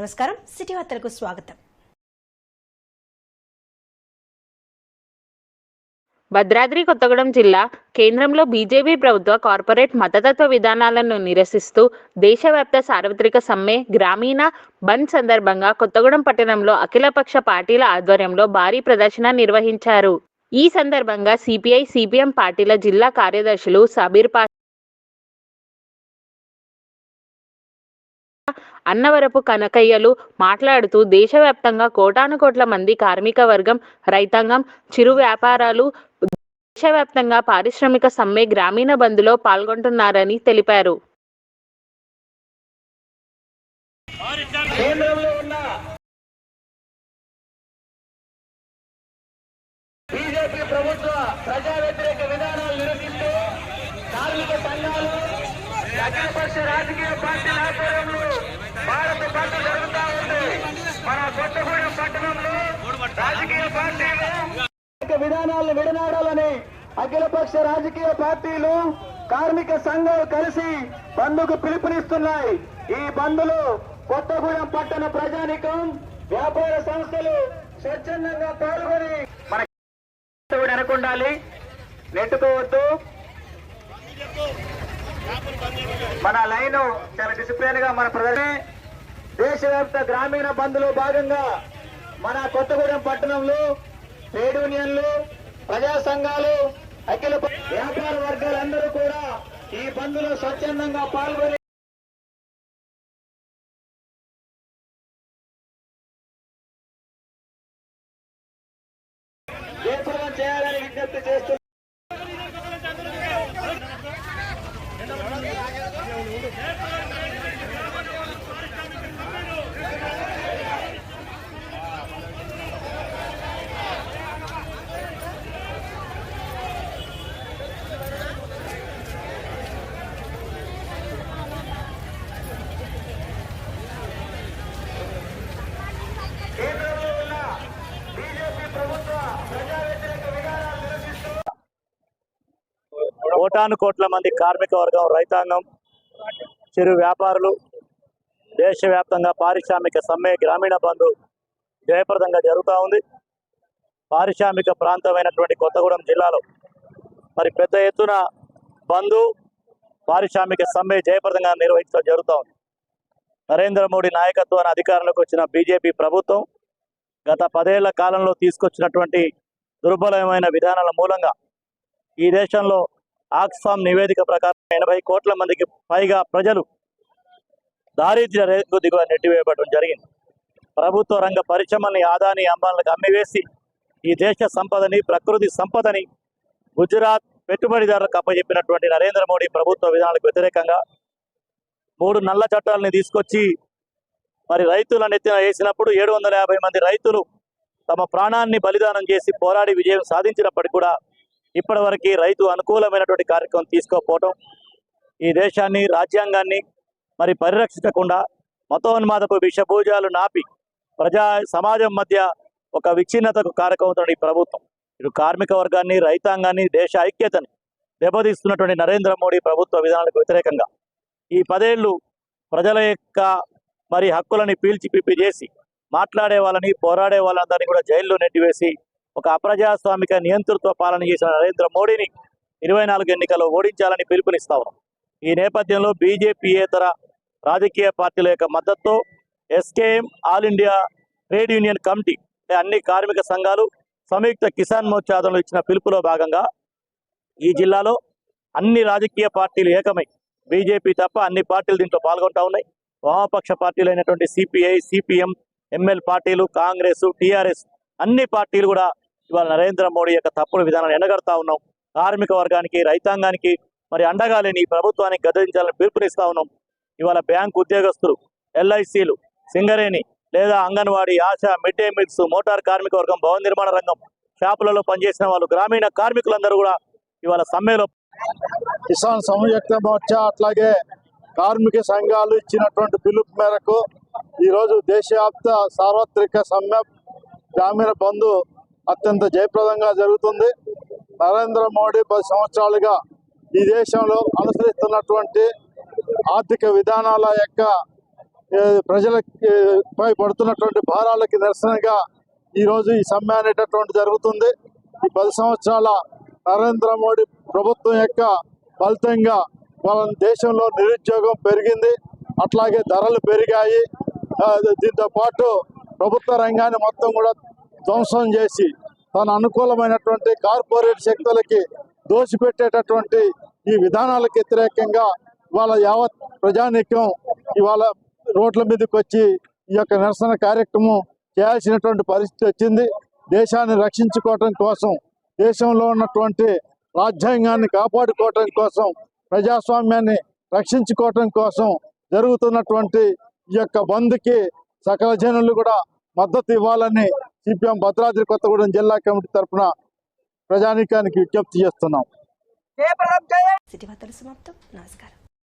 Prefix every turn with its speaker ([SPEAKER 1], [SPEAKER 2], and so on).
[SPEAKER 1] నమస్కారం. సిటీ వార్తలకు స్వాగతం.
[SPEAKER 2] భద్రాద్రి కొత్తగూడెం జిల్లా కేంద్రంలో బీజేపీ ప్రభుత్వ కార్పొరేట్ మతతత్వ విధానాలను నిరసిస్తూ దేశవ్యాప్త సార్వత్రిక సమ్మె గ్రామీణ బంద్ సందర్భంగా కొత్తగూడెం పట్టణంలో అఖిలపక్ష పార్టీల ఆధ్వర్యంలో భారీ ప్రదర్శన నిర్వహించారు. ఈ సందర్భంగా సిపిఐ సిపిఎం పార్టీల జిల్లా కార్యదర్శులు సబీర్ అన్నవరపు కనకయ్యలు మాట్లాడుతూ దేశవ్యాప్తంగా కోటాను కోట్ల మంది కార్మిక వర్గం రైతాంగం చిరు వ్యాపారాలు దేశవ్యాప్తంగా పారిశ్రామిక సమ్మె గ్రామీణ బంద్లో పాల్గొంటున్నారని తెలిపారు
[SPEAKER 3] కేంద్రంలో ఉన్న బీజేపీ ప్రభుత్వ ప్రజా వ్యతిరేక విధానాలు నిరసిస్తూ కార్మిక సంఘాలు అఖిలపక్ష రాజకీయ పార్టీల ఆధ్వర్యంలో భారత బంద్ జరుగుతూ ఉంది మన కొత్తగూడెం పట్టణంలో రాజకీయ పార్టీలు విధానాలను విడనాడాలని అఖిలపక్ష రాజకీయ పార్టీలు కార్మిక సంఘాలు కలిసి బంధుకు పిలుపునిస్తున్నాయి. ఈ బంధులు కొత్తగూడెం పట్టణ ప్రజానికం వ్యాపార సంస్థలు స్వచ్ఛందంగా పాల్గొని మన కూడా నెట్టుకోవద్దు. మన లైన్ చాలా డిసిప్లిన్గా మన ప్రజలే దేశవ్యాప్త గ్రామీణ బంధులో భాగంగా మన కొత్తగూడెం పట్టణంలో ట్రేడ్ యూనియన్లు ప్రజా సంఘాలు అఖిల వ్యాపార వర్గాలందరూ కూడా ఈ బంద్లో స్వచ్ఛందంగా పాల్గొని చేయాలని విజ్ఞప్తి చేస్తున్నారు
[SPEAKER 4] కోటాను కోట్ల మంది కార్మిక వర్గం రైతాంగం చిరు వ్యాపారులు దేశవ్యాప్తంగా పారిశ్రామిక సమ్మె గ్రామీణ బంధు జయప్రదంగా జరుగుతూ ఉంది. పారిశ్రామిక ప్రాంతమైనటువంటి కొత్తగూడెం జిల్లాలో మరి పెద్ద ఎత్తున బంధు పారిశ్రామిక సమ్మె జయప్రదంగా నిర్వహించడం జరుగుతూ ఉంది. నరేంద్ర మోడీ నాయకత్వాన్ని అధికారంలోకి వచ్చిన బీజేపీ ప్రభుత్వం గత పదేళ్ళ కాలంలో తీసుకొచ్చినటువంటి దుర్బలమైన విధానాల మూలంగా ఈ దేశంలో ఆక్స్ఫామ్ నివేదిక ప్రకారం ఎనభై కోట్ల మందికి పైగా ప్రజలు దారిద్ర్య రేఖకు దిగువ నెట్టివేయబడడం జరిగింది. ప్రభుత్వ రంగ పరిశ్రమల్ని ఆదాని అంబాలకు అమ్మివేసి ఈ దేశ సంపదని ప్రకృతి సంపదని గుజరాత్ పెట్టుబడిదారులకు అప్పచెప్పినటువంటి నరేంద్ర మోడీ ప్రభుత్వ విధానాలకు వ్యతిరేకంగా మూడు నల్ల చట్టాలని తీసుకొచ్చి మరి రైతుల నెత్తిన వేసినప్పుడు ఏడు వందల యాభై మంది రైతులు తమ ప్రాణాన్ని బలిదానం చేసి పోరాడి విజయం సాధించినప్పటికీ కూడా ఇప్పటివరకు రైతు అనుకూలమైనటువంటి కార్యక్రమం తీసుకోకపోవటం ఈ దేశాన్ని రాజ్యాంగాన్ని మరి పరిరక్షించకుండా మతోన్మాదపు విషభూజాలు నాపి ప్రజా సమాజం మధ్య ఒక విచ్ఛిన్నతకు కారకమవుతున్న ఈ ప్రభుత్వం. ఇటు కార్మిక వర్గాన్ని రైతాంగాన్ని దేశ ఐక్యతని దెబ్బతీస్తున్నటువంటి నరేంద్ర మోడీ ప్రభుత్వ విధానాలకు వ్యతిరేకంగా ఈ పదేళ్ళు ప్రజల యొక్క మరి హక్కులని పీల్చి పిప్పి చేసి మాట్లాడే వాళ్ళని పోరాడే వాళ్ళందరినీ కూడా జైల్లో నెట్టివేసి ఒక అప్రజాస్వామిక నియంతృత్వ పాలన చేసిన నరేంద్ర మోడీని ఇరవై నాలుగు ఎన్నికల్లో ఓడించాలని పిలుపునిస్తా ఉన్నాం. ఈ నేపథ్యంలో బీజేపీయేతర రాజకీయ పార్టీల యొక్క మద్దతుతో SKM all India trade union committee అంటే అన్ని కార్మిక సంఘాలు సంయుక్త కిసాన్ మోర్చాదంలో ఇచ్చిన పిలుపులో భాగంగా ఈ జిల్లాలో అన్ని రాజకీయ పార్టీలు ఏకమై బీజేపీ తప్ప అన్ని పార్టీలు దీంట్లో పాల్గొంటా ఉన్నాయి. వామపక్ష పార్టీలు అయినటువంటి సిపిఐ సిపిఎం ఎంఎల్ పార్టీలు కాంగ్రెస్ టిఆర్ఎస్ అన్ని పార్టీలు కూడా ఇవాళ నరేంద్ర మోడీ యొక్క తప్పుడు విధానాన్ని ఎండగడతా ఉన్నాం. కార్మిక వర్గానికి రైతాంగానికి మరి అండగా లేని ప్రభుత్వానికి గదించాలని పిలుపునిస్తా ఉన్నాం. ఇవాళ బ్యాంక్ ఉద్యోగస్తులు ఎల్ఐసీలు సింగరేణి లేదా anganwadi ASHA mid day meals motor కార్మిక వర్గం భవన నిర్మాణ రంగం షాపులలో పనిచేసిన వాళ్ళు గ్రామీణ కార్మికులందరూ కూడా ఇవాళ సమ్మెలో
[SPEAKER 5] కిసాన్ సంయుక్త మోర్చా అట్లాగే కార్మిక సంఘాలు ఇచ్చినటువంటి పిలుపు మేరకు ఈరోజు దేశవ్యాప్త సార్వత్రిక సమ్మె గ్రామీణ బంధు అత్యంత జయప్రదంగా జరుగుతుంది. నరేంద్ర మోడీ పది సంవత్సరాలుగా ఈ దేశంలో అనుసరిస్తున్నటువంటి ఆర్థిక విధానాల యొక్క ప్రజలపై ప్రజలకి పై పడుతున్నటువంటి భారాలకి నిరసనగా ఈరోజు ఈ సమ్మె అనేటటువంటి జరుగుతుంది. ఈ పది సంవత్సరాల నరేంద్ర మోడీ ప్రభుత్వం యొక్క ఫలితంగా మన దేశంలో నిరుద్యోగం పెరిగింది. అట్లాగే ధరలు పెరిగాయి. దీంతో పాటు ప్రభుత్వ రంగాన్ని మొత్తం కూడా ధ్వంసం చేసి తన అనుకూలమైనటువంటి కార్పొరేట్ శక్తులకి దోషిపెట్టేటటువంటి ఈ విధానాలకు వ్యతిరేకంగా ఇవాళ యావత్ ప్రజానీకం ఇవాళ రోడ్ల మీదకి వచ్చి ఈ యొక్క నిరసన కార్యక్రమం చేయాల్సినటువంటి పరిస్థితి వచ్చింది. దేశాన్ని రక్షించుకోవటం కోసం దేశంలో ఉన్నటువంటి రాజ్యాంగాన్ని కాపాడుకోవటం కోసం ప్రజాస్వామ్యాన్ని రక్షించుకోవటం కోసం జరుగుతున్నటువంటి ఈ యొక్క బంద్కి సకల జనులు కూడా మద్దతు ఇవ్వాలని సిపిఎం భద్రాద్రి కొత్తగూడెం జిల్లా కమిటీ తరఫున ప్రజానీకానికి విజ్ఞప్తి చేస్తున్నాం.
[SPEAKER 1] సిటీ వార్తలు సమాప్తం. నమస్కారం.